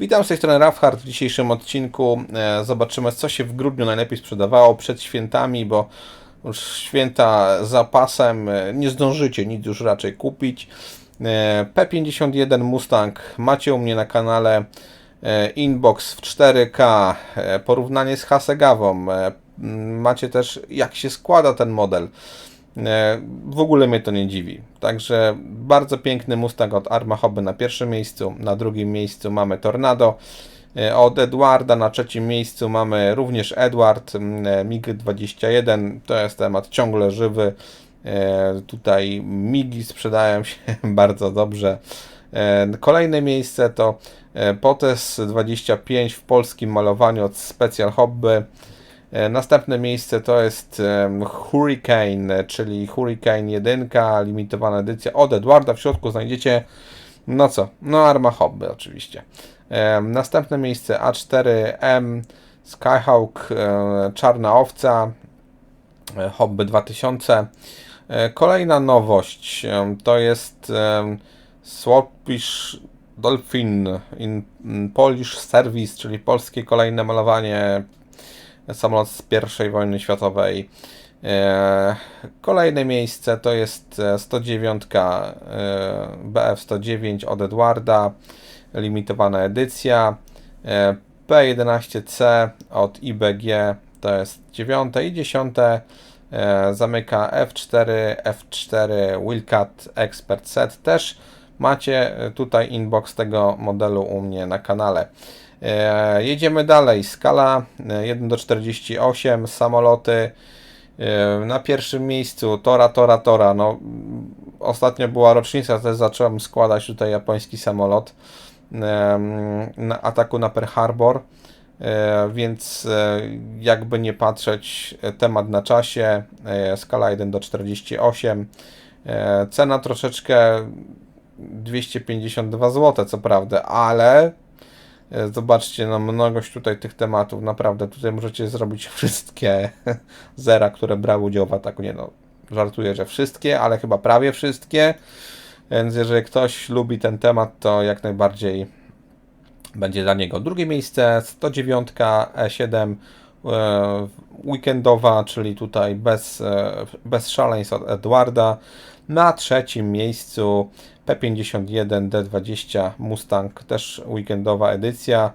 Witam z tej strony Rafhard. W dzisiejszym odcinku e, zobaczymy, co się w grudniu najlepiej sprzedawało przed świętami, bo już święta zapasem e, nie zdążycie nic już raczej kupić. E, P51 Mustang macie u mnie na kanale Inbox w 4K, e, porównanie z Hasegawą. Macie też jak się składa ten model. E, W ogóle mnie to nie dziwi. Także bardzo piękny Mustang od Arma Hobby na pierwszym miejscu. Na drugim miejscu mamy Tornado. E, Od Edwarda na trzecim miejscu mamy również Edward e, MiG-21. To jest temat ciągle żywy. Tutaj MIGi sprzedają się bardzo dobrze. Kolejne miejsce to Potes 25 w polskim malowaniu od Special Hobby. E, Następne miejsce to jest Hurricane, e, czyli Hurricane 1, limitowana edycja od Edwarda. W środku znajdziecie, no co, no Arma Hobby oczywiście. Em, Następne miejsce A4M Skyhawk, e, Czarna Owca, e, Hobby 2000. E, Kolejna nowość to jest Swapish Dolphin in in Polish Service, czyli polskie kolejne malowanie samolot z I wojny światowej. E, Kolejne miejsce to jest e, 109 e, BF-109 od Edwarda, limitowana edycja. E, P11C od IBG to jest 9 i 10. E, Zamyka F4, F4 Wildcat Expert Set. Też macie e, tutaj inbox tego modelu u mnie na kanale. E, Jedziemy dalej. Skala e, 1 do 48, samoloty. E, Na pierwszym miejscu Tora, Tora, Tora. No, ostatnio była rocznica, też zacząłem składać tutaj japoński samolot na ataku na Pearl Harbor. E, Więc e, jakby nie patrzeć, e, temat na czasie. e, Skala 1 do 48. E, Cena troszeczkę 252 zł, co prawda, ale E, Zobaczcie, no mnogość tutaj tych tematów, naprawdę tutaj możecie zrobić wszystkie zera, które brały udział w ataku. Nie no, żartuję, że wszystkie, ale chyba prawie wszystkie. Więc jeżeli ktoś lubi ten temat, to jak najbardziej będzie dla niego. Drugie miejsce 109 E7 e, weekendowa, czyli tutaj bez, e, bez szaleństw od Edwarda. Na trzecim miejscu P51 D20 Mustang, też weekendowa edycja.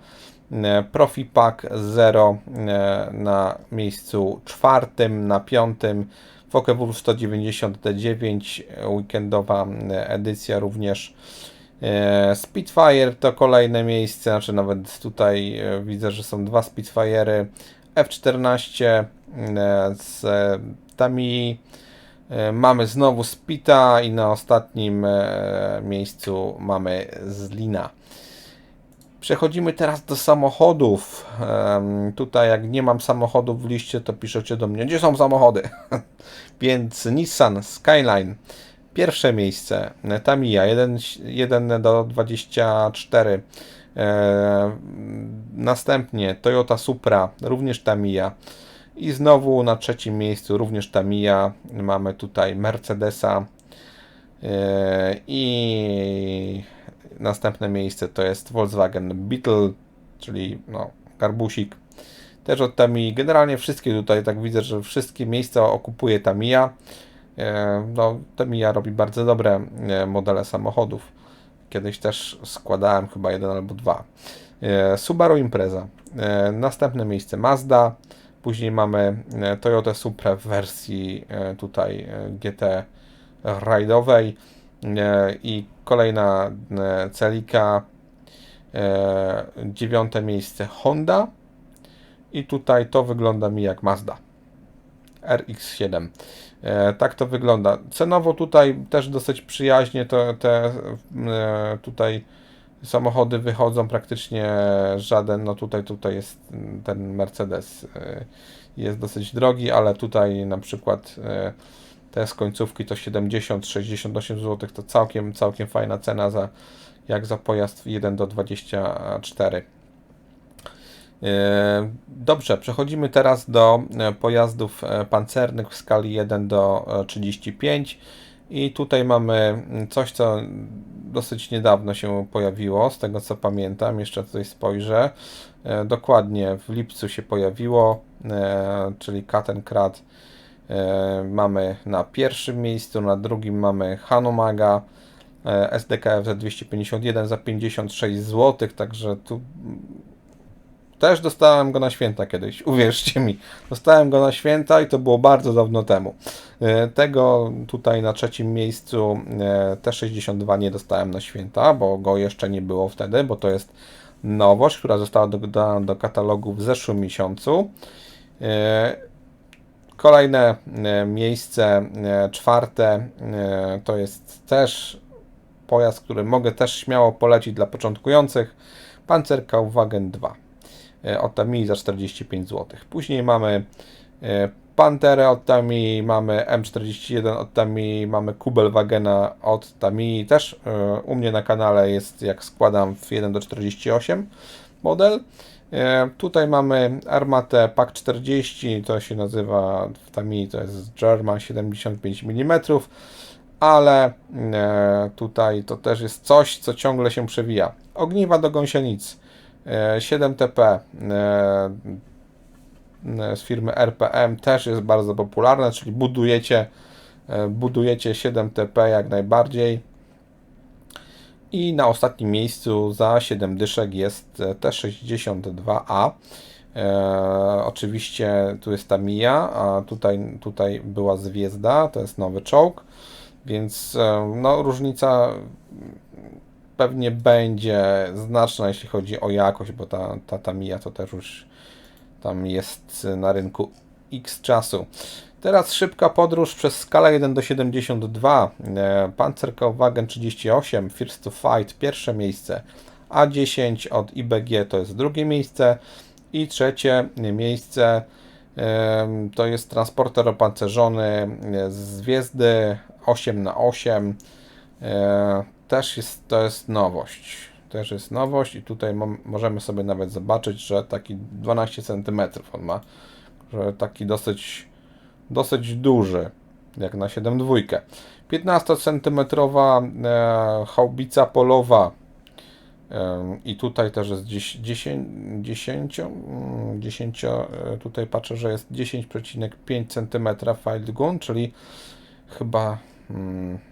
E, Profi Pack 0 e, na miejscu czwartym, na piątym Focke-Wulf 190 D9 e, weekendowa e, edycja również. Spitfire to kolejne miejsce, znaczy nawet tutaj widzę, że są dwa Spitfire'y. F14 e, z Tami mamy znowu Spita i na ostatnim e, miejscu mamy Zlina. Przechodzimy teraz do samochodów. Tutaj jak nie mam samochodów w liście, to piszecie do mnie, gdzie są samochody? Więc Nissan Skyline. Pierwsze miejsce, Tamiya 1, 1 do 24. E, następnie Toyota Supra, również Tamiya. I znowu na trzecim miejscu, również Tamiya. Mamy tutaj Mercedesa. E, I następne miejsce to jest Volkswagen Beetle, czyli no, garbusik. Też od Tamiya. Generalnie wszystkie tutaj, tak widzę, że wszystkie miejsca okupuje Tamiya. E, No, Tamiya robi bardzo dobre e, modele samochodów. Kiedyś też składałem chyba jeden albo dwa. Subaru Impreza. Następne miejsce Mazda. Później mamy e, Toyota Supra w wersji e, tutaj e, GT rajdowej i kolejna Celica. Dziewiąte miejsce Honda. I tutaj to wygląda mi jak Mazda. RX7. E, tak to wygląda. Cenowo tutaj też dosyć przyjaźnie to, te tutaj samochody wychodzą praktycznie żaden, no tutaj tutaj jest ten Mercedes e, jest dosyć drogi, ale tutaj na przykład e, te z końcówki to 70-68 zł to całkiem całkiem fajna cena za jak za pojazd 1 do 24. E, Dobrze, przechodzimy teraz do e, pojazdów e, pancernych w skali 1 do e, 35 i tutaj mamy coś, co dosyć niedawno się pojawiło, z tego co pamiętam, jeszcze tutaj spojrzę. E, dokładnie w lipcu się pojawiło, e, czyli Katenkrat e, mamy na pierwszym miejscu, na drugim mamy Hanumaga, e, SDKF za 251 za 56 zł, także tu też dostałem go na święta kiedyś, uwierzcie mi. Dostałem go na święta i to było bardzo dawno temu. E, Tego tutaj na trzecim miejscu e, T62 nie dostałem na święta, bo go jeszcze nie było wtedy, bo to jest nowość, która została dodana do katalogu w zeszłym miesiącu. E, Kolejne miejsce, czwarte, to jest też pojazd, który mogę też śmiało polecić dla początkujących. Panzerkaufwagen 2 e, od Tamiya za 45 zł. Później mamy e, Panterę od Tamiya, mamy M41 od Tamiya, mamy Kubelwagena od Tamiya. Też e, u mnie na kanale jest, jak składam, w 1 do 48 model. E, Tutaj mamy armatę PAK 40, to się nazywa w Tamiya, to jest German 75 mm, ale e, tutaj to też jest coś, co ciągle się przewija. Ogniwa do gąsienic, e, 7TP e, z firmy RPM też jest bardzo popularne, czyli budujecie, e, budujecie 7TP jak najbardziej. I na ostatnim miejscu za 7 dyszek jest e, T62A. E, oczywiście tu jest ta Mija, a tutaj, tutaj była Zwiezda, to jest nowy czołg, więc e, no, różnica pewnie będzie znaczna, jeśli chodzi o jakość, bo ta, ta, ta Mija to też już tam jest na rynku x czasu. Teraz szybka podróż przez skalę 1 do 72. E, Panzerkaufwagen 38, First to Fight, pierwsze miejsce. A10 od IBG to jest drugie miejsce. I trzecie miejsce to jest transporter opancerzony z Gwiezdy 8 na 8 E, Też jest, to jest nowość. Też jest nowość i tutaj mo- możemy sobie nawet zobaczyć, że taki 12 cm on ma, że taki dosyć, dosyć duży, jak na 7.2. 15 cm e, haubica polowa e, i tutaj też jest 10, 10, 10, mm, 10 e, tutaj patrzę, że jest 10,5 cm field gun, czyli chyba mm,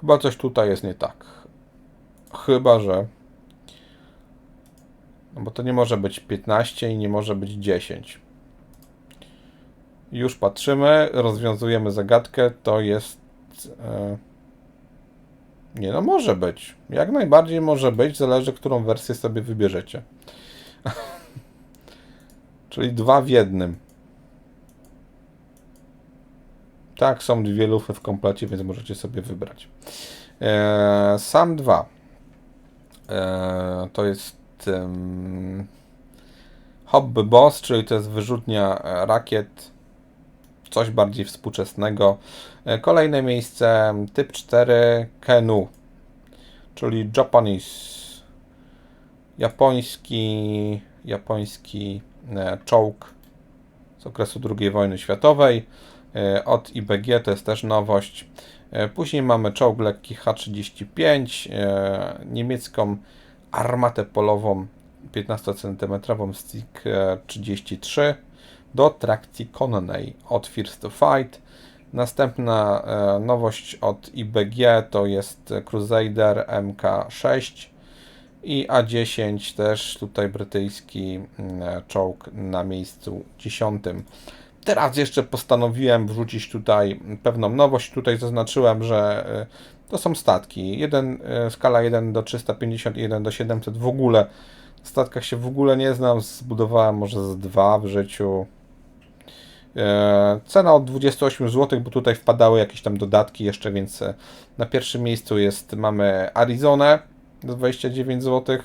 chyba coś tutaj jest nie tak. Chyba, że no bo to nie może być 15 i nie może być 10. Już patrzymy, rozwiązujemy zagadkę, to jest e, nie no może być. Jak najbardziej może być, zależy którą wersję sobie wybierzecie. Czyli dwa w jednym. Tak, są dwie lufy w komplecie, więc możecie sobie wybrać. E, sam 2. E, to jest em, Hobby Boss, czyli to jest wyrzutnia e, rakiet. Coś bardziej współczesnego. E, kolejne miejsce typ 4 Kenu, czyli Japanese. Japoński, japoński e, czołg z okresu II wojny światowej. E, Od IBG to jest też nowość. E, Później mamy czołg lekki H-35, e, niemiecką armatę polową 15 cm Stick e, 33 do trakcji konnej od First Fight. Następna nowość od IBG to jest Crusader MK6 i A10 też tutaj brytyjski mm, czołg na miejscu 10. Teraz jeszcze postanowiłem wrzucić tutaj pewną nowość. Tutaj zaznaczyłem, że y, to są statki. Jeden, y, skala 1 do 350 i 1 do 700 w ogóle. W statkach się w ogóle nie znam. Zbudowałem może z dwa w życiu. E, Cena od 28 zł, bo tutaj wpadały jakieś tam dodatki jeszcze, więc na pierwszym miejscu jest mamy Arizonę za 29 zł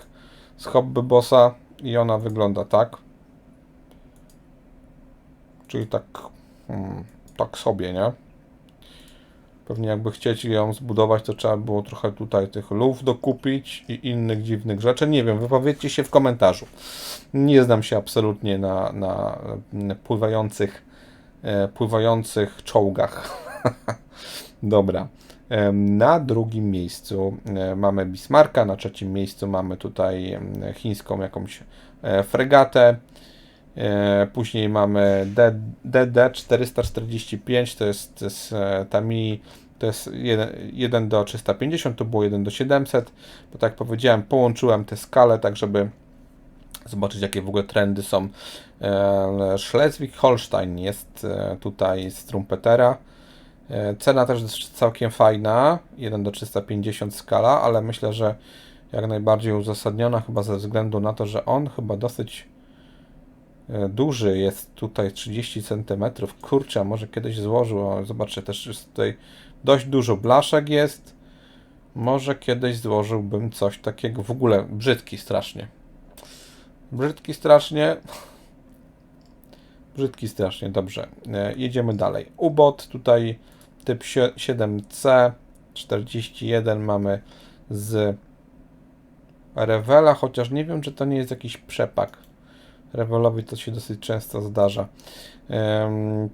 z Hobby Bossa i ona wygląda tak. Czyli tak, hmm, tak sobie, nie? Pewnie jakby chcieć ją zbudować, to trzeba było trochę tutaj tych luf dokupić i innych dziwnych rzeczy. Nie wiem, wypowiedzcie się w komentarzu. Nie znam się absolutnie na, na pływających, e, pływających czołgach. Dobra. Em, Na drugim miejscu e, mamy Bismarcka, na trzecim miejscu mamy tutaj em, chińską jakąś e, fregatę. E, Później mamy D- DD445, to jest, to jest e, ta mini, to jest 1, 1 do 350, to było 1 do 700, bo tak jak powiedziałem, połączyłem te skale, tak żeby zobaczyć jakie w ogóle trendy są. E, Schleswig-Holstein jest tutaj z trumpetera. Cena też jest całkiem fajna, 1 do 350 skala, ale myślę, że jak najbardziej uzasadniona chyba ze względu na to, że on chyba dosyć duży jest tutaj 30 cm. Kurczę, może kiedyś złożył, o, zobaczcie, też jest tutaj dość dużo blaszek jest. Może kiedyś złożyłbym coś takiego, w ogóle brzydki strasznie. Brzydki strasznie. Brzydki strasznie, dobrze. E, jedziemy dalej. UBOT tutaj typ sie- 7C 41 mamy z Revela, chociaż nie wiem, czy to nie jest jakiś przepak. Revelowi to się dosyć często zdarza.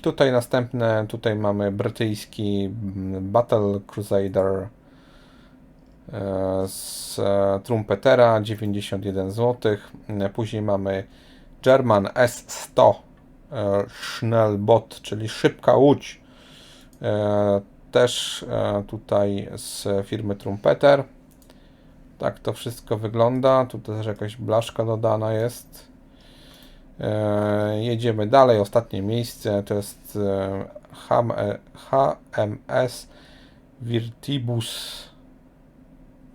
Tutaj następne, tutaj mamy brytyjski mm, Battle Crusader e, z trumpetera 91 zł. E, Później mamy German S100 e, Schnellbot, czyli szybka łódź. Też tutaj z firmy Trumpeter. Tak to wszystko wygląda. Tu też jakaś blaszka dodana jest. E, Jedziemy dalej. Ostatnie miejsce to jest e, HM, HMS Virtibus.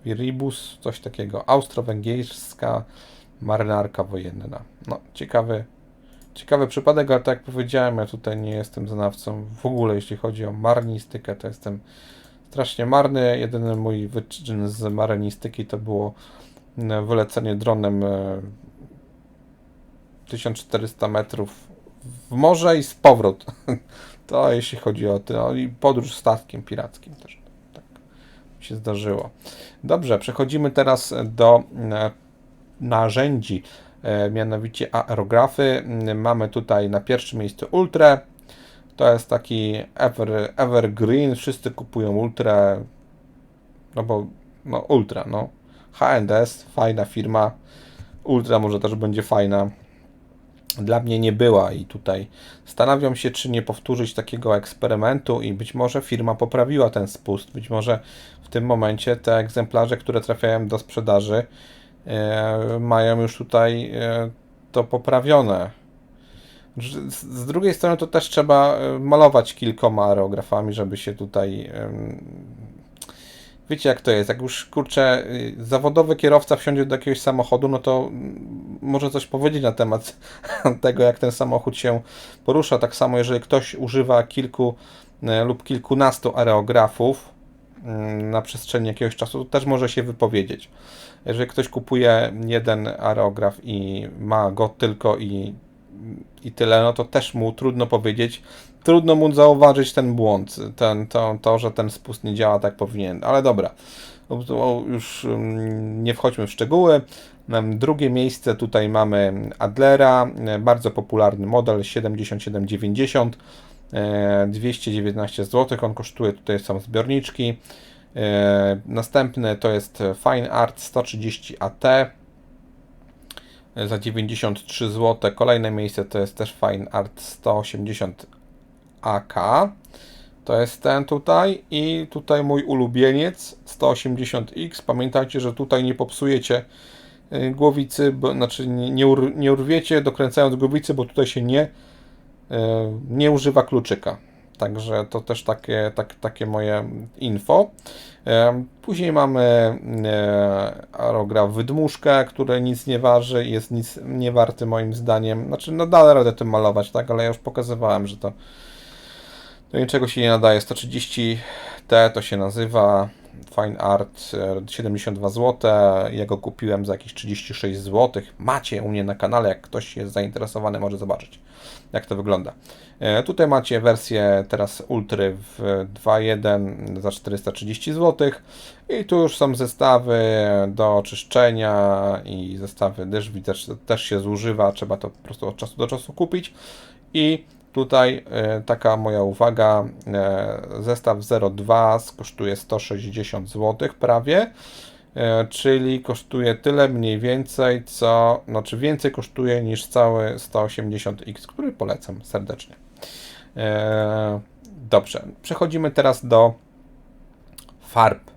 Viribus, coś takiego. Austro-węgierska marynarka wojenna. No, ciekawy, ciekawy przypadek, ale tak jak powiedziałem, ja tutaj nie jestem znawcą w ogóle, jeśli chodzi o marnistykę, to jestem strasznie marny. Jedyny mój wyczyn z marynistyki to było e, wylecenie dronem e, 1400 metrów w morze i z powrót. To jeśli chodzi o to, i podróż statkiem pirackim też. Tak się zdarzyło. Dobrze, przechodzimy teraz do e, narzędzi, e, mianowicie aerografy. Mamy tutaj na pierwszym miejscu Ultra. To jest taki ever, evergreen, wszyscy kupują Ultra, no bo no Ultra, no. H&S, fajna firma. Ultra może też będzie fajna. Dla mnie nie była i tutaj zastanawiam się, czy nie powtórzyć takiego eksperymentu i być może firma poprawiła ten spust. Być może w tym momencie te egzemplarze, które trafiają do sprzedaży, e, mają już tutaj e, to poprawione. Z z drugiej strony to też trzeba e, malować kilkoma aerografami, żeby się tutaj. em, Wiecie jak to jest, jak już kurczę, y, zawodowy kierowca wsiądzie do jakiegoś samochodu, no to może coś powiedzieć na temat tego, jak ten samochód się porusza. Tak samo, jeżeli ktoś używa kilku e, lub kilkunastu aerografów mm, na przestrzeni jakiegoś czasu, to też może się wypowiedzieć. Jeżeli ktoś kupuje jeden aerograf i ma go tylko i, i tyle, no to też mu trudno powiedzieć, trudno mu zauważyć ten błąd, ten, to, to, że ten spust nie działa tak powinien. Ale dobra, No już mm, nie wchodźmy w szczegóły. Em, Drugie miejsce tutaj mamy Adlera, e, bardzo popularny model 7790, e, 219 zł. On kosztuje, tutaj są zbiorniczki. E, Następny to jest Fine Art 130 AT za 93 zł. Kolejne miejsce to jest też Fine Art 180 AK. To jest ten tutaj i tutaj mój ulubieniec 180X. Pamiętajcie, że tutaj nie popsujecie y, głowicy, bo, znaczy nie, ur, nie urwiecie dokręcając głowicy, bo tutaj się nie, y, nie używa kluczyka. Także to też takie, tak, takie moje info. Em, Później mamy e, aerograf wydmuszkę, który nic nie waży, jest nic nie warty moim zdaniem. Znaczy, no dalej radę tym malować, tak, ale ja już pokazywałem, że to do niczego się nie nadaje. 130T to się nazywa. Fine Art e, 72 zł. Ja go kupiłem za jakieś 36 zł. Macie u mnie na kanale, jak ktoś jest zainteresowany, może zobaczyć, jak to wygląda. E, Tutaj macie wersję teraz Ultry w 2.1 za 430 zł. I tu już są zestawy do czyszczenia i zestawy deszwi też, też się zużywa. Trzeba to po prostu od czasu do czasu kupić. I tutaj e, taka moja uwaga, e, zestaw 02 kosztuje 160 zł prawie, e, czyli kosztuje tyle mniej więcej, co, znaczy więcej kosztuje niż cały 180X, który polecam serdecznie. Dobrze, przechodzimy teraz do farb.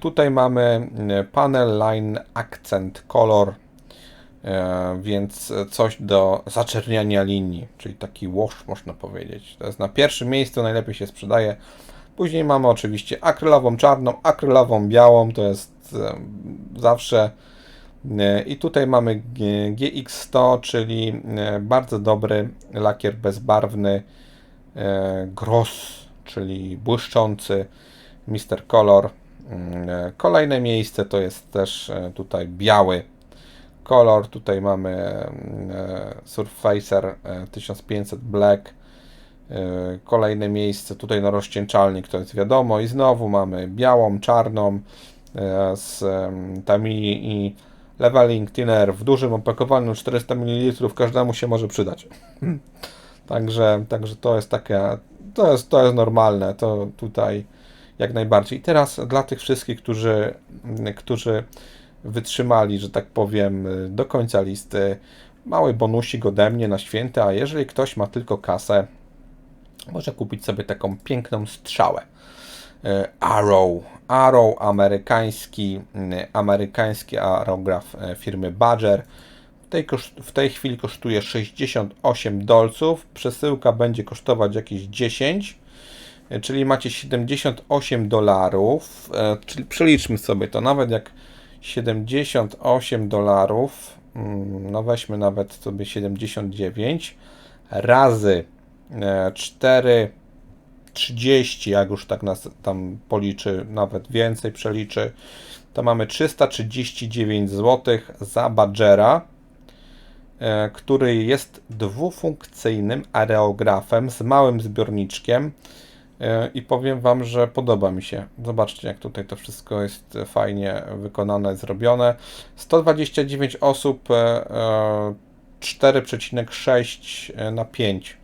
Tutaj mamy panel line accent color, więc coś do zaczerniania linii, czyli taki wash można powiedzieć. To jest na pierwszym miejscu, najlepiej się sprzedaje. Później mamy oczywiście akrylową czarną, akrylową białą, to jest e, zawsze. E, I tutaj mamy G- GX100, czyli e, bardzo dobry lakier bezbarwny, e, Gross, czyli błyszczący Mr. Color. Mm, e, Kolejne miejsce to jest też e, tutaj biały kolor. Tutaj mamy mm, e, Surfacer e, 1500 Black. E, Kolejne miejsce tutaj na rozcieńczalnik to jest wiadomo i znowu mamy białą, czarną e, z Tamii i Leveling Thinner w dużym opakowaniu 400 ml każdemu się może przydać. Także, także to jest takie, to jest, to jest normalne, to tutaj jak najbardziej. I teraz dla tych wszystkich, którzy, którzy wytrzymali, że tak powiem, do końca listy, mały bonusik ode mnie na święta, a jeżeli ktoś ma tylko kasę, może kupić sobie taką piękną strzałę. E, Arrow. Arrow, amerykański, mm, amerykański aerograf firmy Badger. W tej, w tej chwili kosztuje 68 dolców. Przesyłka będzie kosztować jakieś 10, e, czyli macie 78 dolarów. Czyli przeliczmy sobie to, nawet jak 78 dolarów, mm, no weźmy nawet sobie 79 razy e, 4 30, jak już tak nas tam policzy, nawet więcej przeliczy, to mamy 339 zł za Badgera, e, który jest dwufunkcyjnym areografem z małym zbiorniczkiem. e, i powiem Wam, że podoba mi się. Zobaczcie, jak tutaj to wszystko jest fajnie wykonane, zrobione. 129 osób, e, e, 4,6 na 5,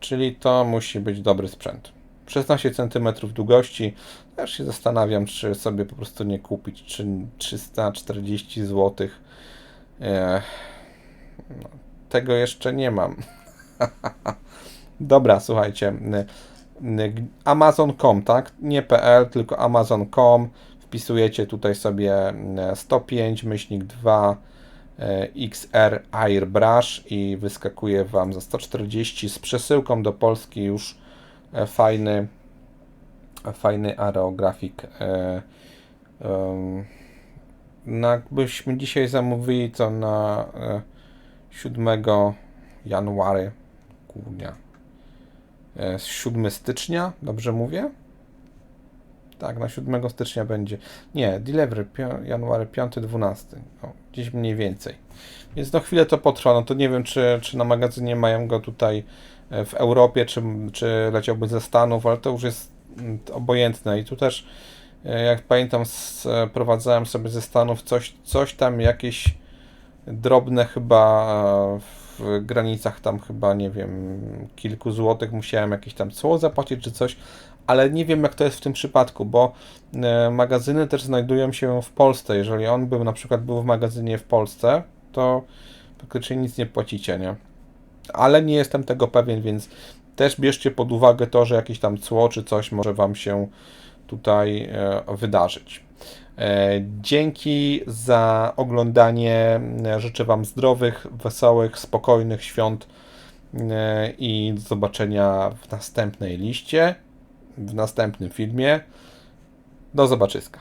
czyli to musi być dobry sprzęt. 16 cm długości. Też się zastanawiam, czy sobie po prostu nie kupić, czy 340 zł. E, tego jeszcze nie mam. Dobra, słuchajcie. Amazon.com, tak? Nie PL, tylko Amazon.com. Wpisujecie tutaj sobie n- 105 myślnik 2 e, XR Airbrush i wyskakuje Wam za 140 z przesyłką do Polski już e, fajny fajny aerografik. E, no, jakbyśmy dzisiaj zamówili to na e, 7 january, głównie. E, 7 stycznia, dobrze mówię? Tak, na 7 stycznia będzie. Nie, delivery january 5-12, no, gdzieś mniej więcej. Więc no chwilę to potrwa, no to nie wiem, czy, czy na magazynie mają go tutaj e, w Europie, czy, czy leciałby ze Stanów, ale to już jest mm, obojętne. I tu też, e, jak pamiętam, sprowadzałem sobie ze Stanów coś, coś tam, jakieś drobne chyba e, w granicach tam chyba, nie wiem, kilku złotych musiałem jakieś tam cło zapłacić czy coś, ale nie wiem jak to jest w tym przypadku, bo e, magazyny też znajdują się w Polsce. Jeżeli on był na przykład był w magazynie w Polsce, to praktycznie nic nie płacicie, nie? Ale nie jestem tego pewien, więc też bierzcie pod uwagę to, że jakieś tam cło czy coś może Wam się tutaj e, wydarzyć. E, Dzięki za oglądanie. E, Życzę Wam zdrowych, wesołych, spokojnych świąt e, i do zobaczenia w następnej liście, w następnym filmie. Do zobaczyska.